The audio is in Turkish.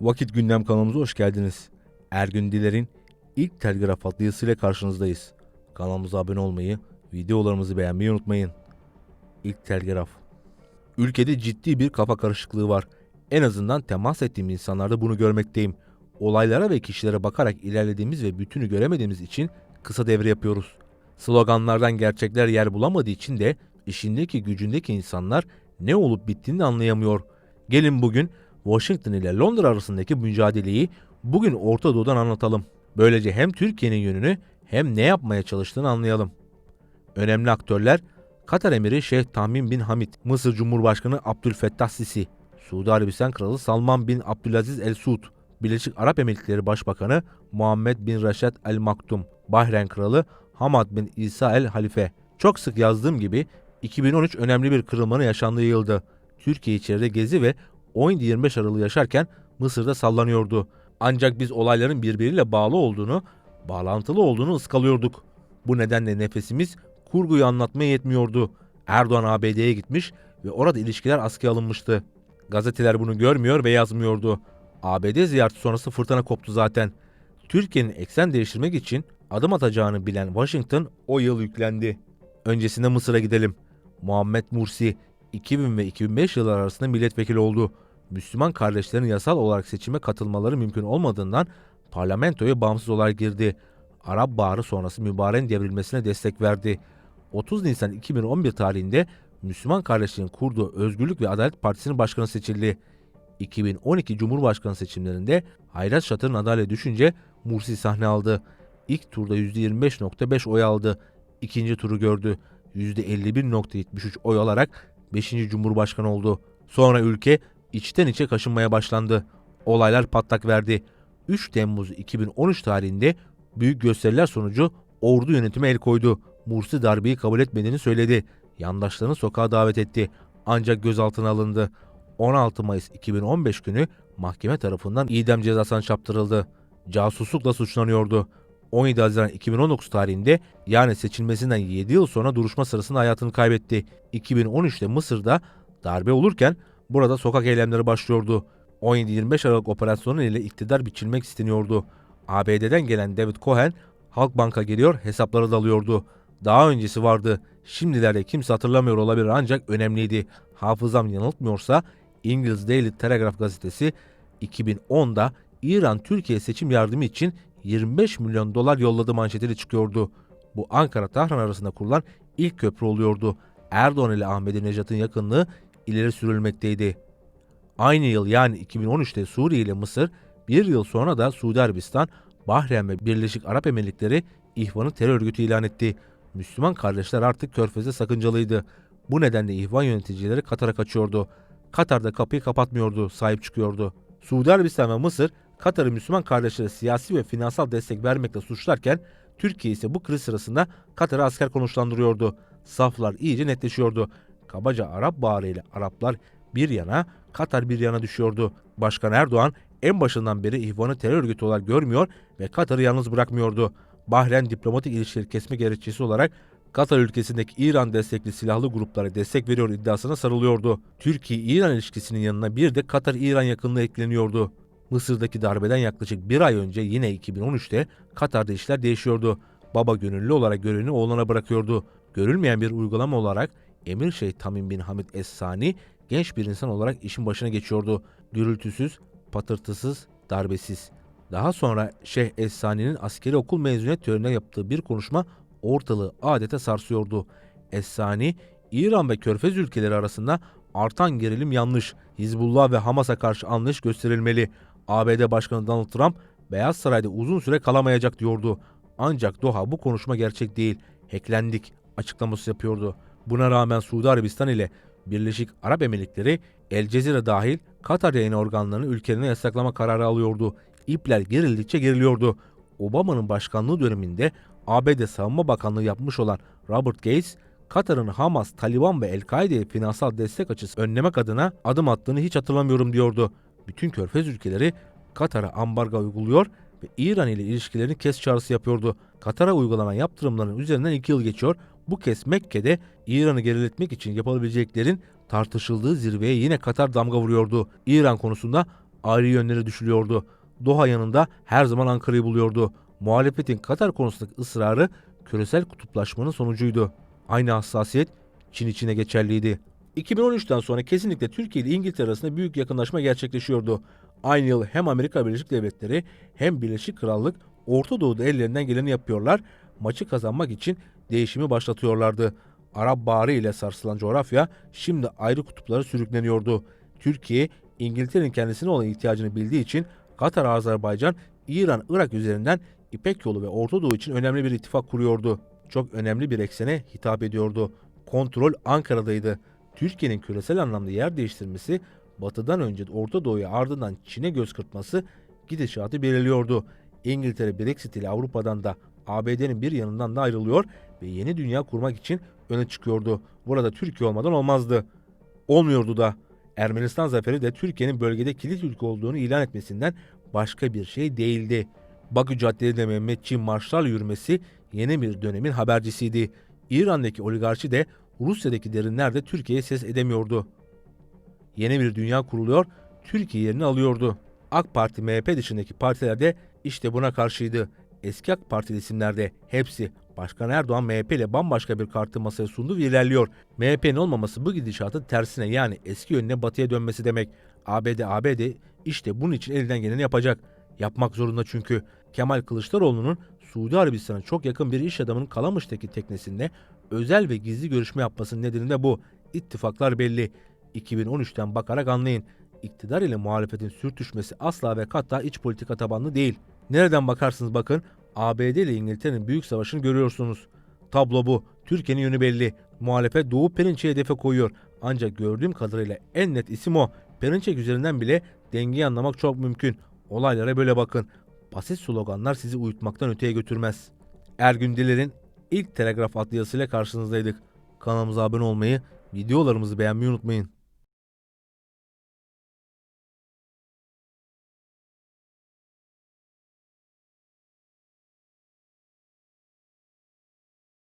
Vakit Gündem kanalımıza hoş geldiniz. Ergün Diler'in ilk telgraf adlı yazısıyla karşınızdayız. Kanalımıza abone olmayı, videolarımızı beğenmeyi unutmayın. İlk telgraf. Ülkede ciddi bir kafa karışıklığı var. En azından temas ettiğim insanlarda bunu görmekteyim. Olaylara ve kişilere bakarak ilerlediğimiz ve bütünü göremediğimiz için kısa devre yapıyoruz. Sloganlardan gerçekler yer bulamadığı için de işindeki gücündeki insanlar ne olup bittiğini anlayamıyor. Gelin bugün Washington ile Londra arasındaki mücadeleyi bugün Orta Doğu'dan anlatalım. Böylece hem Türkiye'nin yönünü hem ne yapmaya çalıştığını anlayalım. Önemli aktörler Katar Emiri Şeyh Tamim bin Hamid, Mısır Cumhurbaşkanı Abdülfettah Sisi, Suudi Arabistan Kralı Salman bin Abdülaziz El Suud, Birleşik Arap Emirlikleri Başbakanı Muhammed bin Raşid El Maktum, Bahreyn Kralı Hamad bin İsa El Halife. Çok sık yazdığım gibi 2013 önemli bir kırılmanın yaşandığı yıldı. Türkiye içeride gezi ve 17-25 Aralık'ı yaşarken Mısır'da sallanıyordu. Ancak biz olayların birbiriyle bağlı olduğunu, bağlantılı olduğunu ıskalıyorduk. Bu nedenle nefesimiz kurguyu anlatmaya yetmiyordu. Erdoğan ABD'ye gitmiş ve orada ilişkiler askıya alınmıştı. Gazeteler bunu görmüyor ve yazmıyordu. ABD ziyareti sonrası fırtına koptu zaten. Türkiye'nin eksen değiştirmek için adım atacağını bilen Washington o yıl yüklendi. Öncesinde Mısır'a gidelim. Muhammed Mursi 2000 ve 2005 yılları arasında milletvekili oldu. Müslüman kardeşlerin yasal olarak seçime katılmaları mümkün olmadığından parlamentoya bağımsız olarak girdi. Arap Baharı sonrası mübareğin devrilmesine destek verdi. 30 Nisan 2011 tarihinde Müslüman kardeşlerin kurduğu Özgürlük ve Adalet Partisi'nin başkanı seçildi. 2012 Cumhurbaşkanı seçimlerinde Hayrat Şatır'ın adayla düşünce Mursi sahne aldı. İlk turda %25.5 oy aldı. İkinci turu gördü. %51.73 oy alarak 5. Cumhurbaşkanı oldu. Sonra ülke içten içe kaşınmaya başlandı. Olaylar patlak verdi. 3 Temmuz 2013 tarihinde büyük gösteriler sonucu ordu yönetime el koydu. Mursi darbeyi kabul etmediğini söyledi. Yandaşlarını sokağa davet etti. Ancak gözaltına alındı. 16 Mayıs 2015 günü mahkeme tarafından idam cezasına çarptırıldı. Casuslukla suçlanıyordu. 17 Haziran 2019 tarihinde yani seçilmesinden 7 yıl sonra duruşma sırasında hayatını kaybetti. 2013'te Mısır'da darbe olurken burada sokak eylemleri başlıyordu. 17-25 Aralık operasyonu ile iktidar biçilmek isteniyordu. ABD'den gelen David Cohen Halkbank'a geliyor hesapları dalıyordu. Daha öncesi vardı. Şimdilerde kimse hatırlamıyor olabilir ancak önemliydi. Hafızam yanıltmıyorsa İngiliz Daily Telegraph gazetesi 2010'da İran Türkiye seçim yardımı için 25 milyon dolar yolladı manşetiyle çıkıyordu. Bu Ankara-Tahran arasında kurulan ilk köprü oluyordu. Erdoğan ile Ahmadinejad'ın yakınlığı ileri sürülmekteydi. Aynı yıl yani 2013'te Suriye ile Mısır, bir yıl sonra da Suudi Arabistan, Bahreyn ve Birleşik Arap Emirlikleri İhvan'ı terör örgütü ilan etti. Müslüman kardeşler artık körfeze sakıncalıydı. Bu nedenle İhvan yöneticileri Katar'a kaçıyordu. Katar'da kapıyı kapatmıyordu, sahip çıkıyordu. Suudi Arabistan ve Mısır, Katar'ı Müslüman kardeşlere siyasi ve finansal destek vermekle suçlarken, Türkiye ise bu kriz sırasında Katar'a asker konuşlandırıyordu. Saflar iyice netleşiyordu. Kabaca Arap Baharı ile Araplar bir yana, Katar bir yana düşüyordu. Başkan Erdoğan en başından beri İhvan'ı terör örgütü olarak görmüyor ve Katar'ı yalnız bırakmıyordu. Bahreyn diplomatik ilişkileri kesme gerekçesi olarak Katar ülkesindeki İran destekli silahlı gruplara destek veriyor iddiasına sarılıyordu. Türkiye-İran ilişkisinin yanına bir de Katar-İran yakınlığı ekleniyordu. Mısır'daki darbeden yaklaşık bir ay önce yine 2013'te Katar'da işler değişiyordu. Baba gönüllü olarak görevini oğlana bırakıyordu. Görülmeyen bir uygulama olarak Emir Şeyh Tamim bin Hamid Es-Sani genç bir insan olarak işin başına geçiyordu. Gürültüsüz, patırtısız, darbesiz. Daha sonra Şeyh Es-Sani'nin askeri okul mezuniyet törenine yaptığı bir konuşma ortalığı adeta sarsıyordu. Es-Sani, İran ve Körfez ülkeleri arasında artan gerilim yanlış, Hizbullah ve Hamas'a karşı anlayış gösterilmeli. ABD Başkanı Donald Trump, Beyaz Saray'da uzun süre kalamayacak diyordu. Ancak Doha bu konuşma gerçek değil, hacklendik açıklaması yapıyordu. Buna rağmen Suudi Arabistan ile Birleşik Arap Emirlikleri, El Cezire dahil Katar yayın organlarını ülkelerine yasaklama kararı alıyordu. İpler gerildikçe geriliyordu. Obama'nın başkanlığı döneminde ABD Savunma Bakanlığı yapmış olan Robert Gates, Katar'ın Hamas, Taliban ve El-Kaide'ye finansal destek açısı önlemek adına adım attığını hiç hatırlamıyorum diyordu. Bütün körfez ülkeleri Katar'a ambargo uyguluyor ve İran ile ilişkilerini kes çağrısı yapıyordu. Katar'a uygulanan yaptırımların üzerinden iki yıl geçiyor. Bu kez Mekke'de İran'ı geriletmek için yapılabileceklerin tartışıldığı zirveye yine Katar damga vuruyordu. İran konusunda ayrı yönlere düşülüyordu. Doha yanında her zaman Ankara'yı buluyordu. Muhalefetin Katar konusundaki ısrarı küresel kutuplaşmanın sonucuydu. Aynı hassasiyet Çin içine geçerliydi. 2013'ten sonra kesinlikle Türkiye ile İngiltere arasında büyük yakınlaşma gerçekleşiyordu. Aynı yıl hem Amerika Birleşik Devletleri hem Birleşik Krallık Orta Doğu'da ellerinden geleni yapıyorlar, maçı kazanmak için değişimi başlatıyorlardı. Arap Baharı ile sarsılan coğrafya şimdi ayrı kutuplara sürükleniyordu. Türkiye, İngiltere'nin kendisine olan ihtiyacını bildiği için Katar, Azerbaycan, İran, Irak üzerinden İpek yolu ve Orta Doğu için önemli bir ittifak kuruyordu. Çok önemli bir eksene hitap ediyordu. Kontrol Ankara'daydı. Türkiye'nin küresel anlamda yer değiştirmesi, batıdan önce Orta Doğu'ya ardından Çin'e göz kırpması gidişatı belirliyordu. İngiltere Brexit ile Avrupa'dan da ABD'nin bir yanından da ayrılıyor ve yeni dünya kurmak için öne çıkıyordu. Burada Türkiye olmadan olmazdı. Olmuyordu da. Ermenistan zaferi de Türkiye'nin bölgede kilit ülke olduğunu ilan etmesinden başka bir şey değildi. Bakü Cadde'de Mehmetçi marşlarla yürümesi yeni bir dönemin habercisiydi. İran'daki oligarşi de Rusya'daki derinler de Türkiye'ye ses edemiyordu. Yeni bir dünya kuruluyor, Türkiye yerini alıyordu. AK Parti MHP dışındaki partiler de işte buna karşıydı. Eski AK Partili isimler de hepsi Başkan Erdoğan MHP ile bambaşka bir kartı masaya sundu ve ilerliyor. MHP'nin olmaması bu gidişatın tersine yani eski yönüne batıya dönmesi demek. ABD ABD işte bunun için elinden geleni yapacak. Yapmak zorunda çünkü. Kemal Kılıçdaroğlu'nun Suudi Arabistan'a çok yakın bir iş adamının Kalamış'taki teknesinde özel ve gizli görüşme yapmasının nedeni de bu. İttifaklar belli. 2013'ten bakarak anlayın. İktidar ile muhalefetin sürtüşmesi asla ve hatta iç politika tabanlı değil. Nereden bakarsınız bakın ABD ile İngiltere'nin büyük savaşını görüyorsunuz. Tablo bu. Türkiye'nin yönü belli. Muhalefet Doğu Perinçek'i hedefe koyuyor. Ancak gördüğüm kadarıyla en net isim o. Perinçek üzerinden bile dengeyi anlamak çok mümkün. Olaylara böyle bakın. Basit sloganlar sizi uyutmaktan öteye götürmez. Ergün Diler'in ilk Telegraf adlı yazısıyla karşınızdaydık. Kanalımıza abone olmayı, videolarımızı beğenmeyi unutmayın.